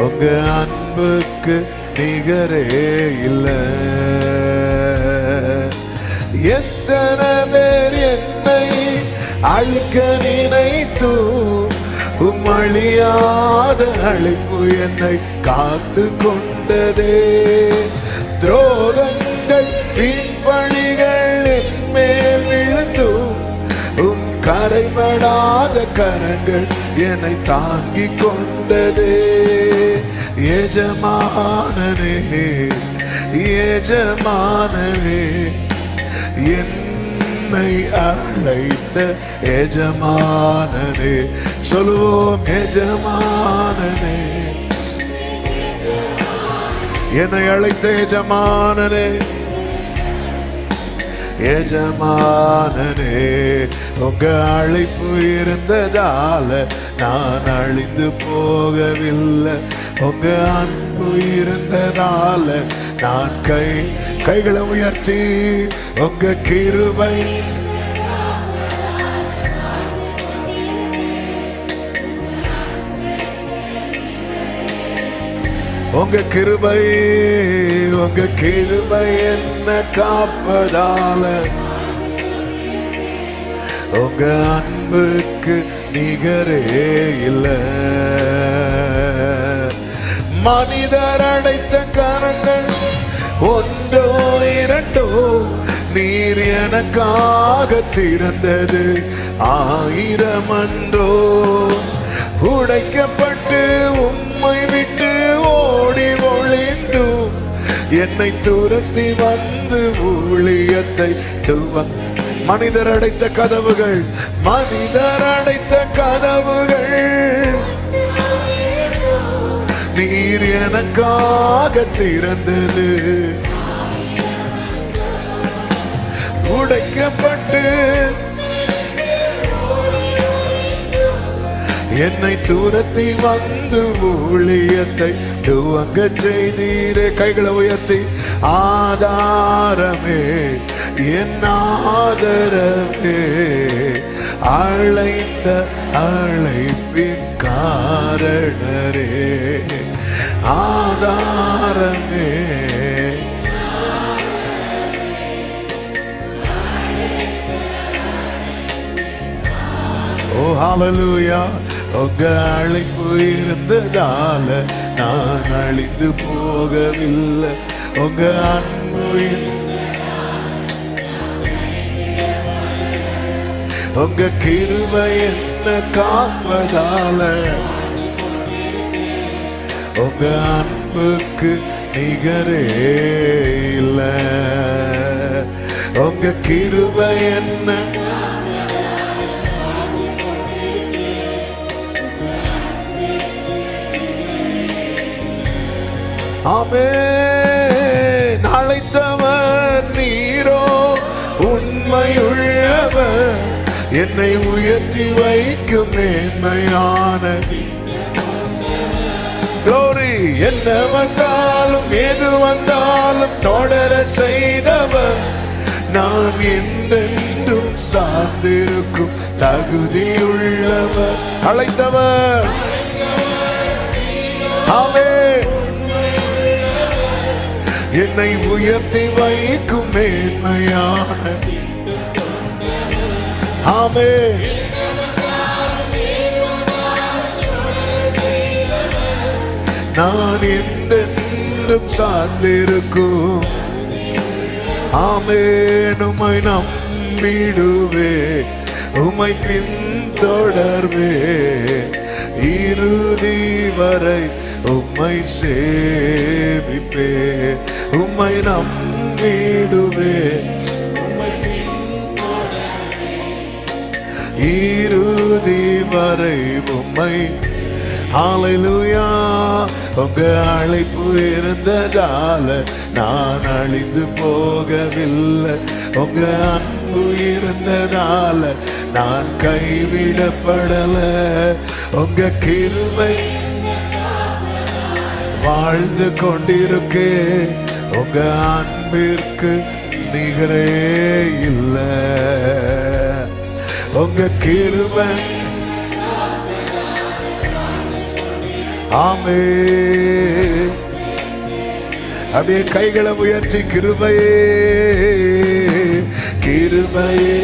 உங்க அன்புக்கு நிகரே இல்லை. எத்தனை பேர் என்னை அழிக்க நினைத்து உம்மழியாத அழைப்பு என்னை காத்து கொண்டதே. துரோகங்கள் வீண்பழிகள் என் மேல் விழுந்தும் உம் கரைபடாத கரங்கள் என்னை தாங்கிக் கொண்டதே. எஜமானனே எஜமானனே என்னை அழைத்த எஜமானனே சொல்லுவோம் எஜமானனே என்னை அழைத்த எஜமானனே எஜமானனே உங்க அழைப்பு இருந்ததால நான் அழிந்து போகவில்லை. உங்க அன்பு இருந்ததால நான் கை கைகளை உயர்த்தி உங்க கிருபை. உங்க கிருபை உங்க கிருபை என்ன காப்பதால. உங்க அன்புக்கு நிகரே இல்ல. மனிதர் அடைத்த கரங்கள் ஒன்றோ இரண்டோ நீர் எனக்காக திறந்தது. ஆயிரம் அன்றோ உடைக்கப்பட்டு உம்மை விட்டு ஓடி ஒளிந்து என்னை துரத்தி வந்து ஊழியத்தை துவங்க மனிதர் அடைத்த கதவுகள் மனிதர் அடைத்த கதவுகள். நீர் எனக்காக திறந்தது. உடைக்கப்பட்டு என்னை தூரத்தி வந்து ஊழியத்தை துவங்க செய்தீரே. கைகளை உயர்த்தி ஆதாரமே என் ஆதரவே அழைத்த அழைப்பின் காரணரே. ஆதாரமே. ஓ ஹalleluya. உங்க அழைப்பு இருந்ததால நான் அழிந்து போகவில்லை. உங்க அன்பு உங்க கிருபை என்ன காப்பதால உங்க அன்புக்கு நிகரே இல்ல. உங்க கிருப என்ன? ஆமென் அழைத்தவர் நீரோ உண்மையுள்ளவர். என்னை உயர்த்தி வைக்கும் மேன்மையான Glory. என்ன வந்தாலும் எது வந்தாலும் தொடர செய்தவர். நாம் என்றென்றும் சார்ந்திருக்கும் தகுதியுள்ளவர் அழைத்தவர். ஆமே. என்னை உயர்த்தி வைக்கும் மேன்மையான. ஆமே. நான் என்றென்றும் சார்ந்திருக்கும். ஆமேனுமை நம்பிடுவே. உமை பின் தொடர்வே இறுதி வரை உம்மை சேவிப்பே உம்மை நம்பிடுவே. இறுதி வரை உம்மை ஹalleluya உங்க அழைப்பு இருந்ததால நான் அழிந்து போகவில்லை. உங்க அன்பு இருந்ததால நான் கைவிடப்படல. உங்க கிருமை வாழ்ந்து கொண்டிருக்கே. உங்க அன்பிற்கு நிகரே இல்லை. உங்க கிருமை ஆமே. அப்படியே கைகளை உயர்த்தி கிருபையே கிருபையே.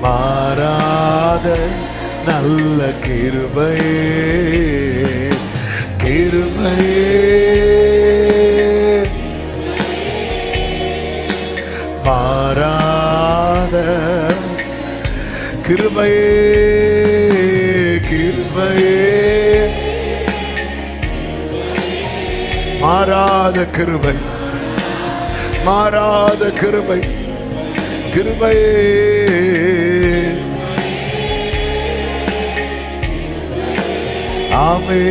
மாறாத நல்ல கிருபையே கிருபையே. மாறாத கிருபையே கிருபையே. மாறாத கிருபை மாறாத கிருபை கிருபையே. ஆமே.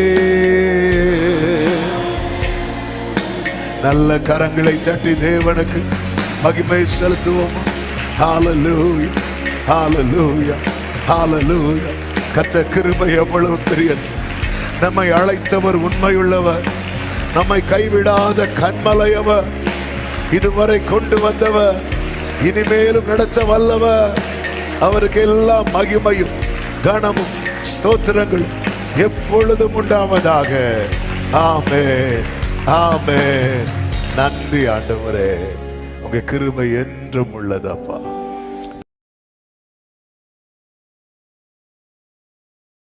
நல்ல கரங்களை தட்டி தேவனுக்கு மகிமை செலுத்துவோம். ஹalleluya ஹாலலூயா ஹாலலூயா கத்த கிருபை எவ்வளவு பெரியது. நம்மை அழைத்தவர் உண்மையுள்ளவர். நம்மை கைவிடாத கண்மலையவர். இதுவரை கொண்டு வந்தவர். இனிமேலும் நடத்த வல்லவர். அவருக்கு எல்லாம் மகிமையும் கனமும் ஸ்தோத்திரங்கள் எப்பொழுதும் உண்டாவதாக. ஆமே ஆமே நன்றி ஆண்டவரே. உங்க கிருபை என்றும் உள்ளதப்பா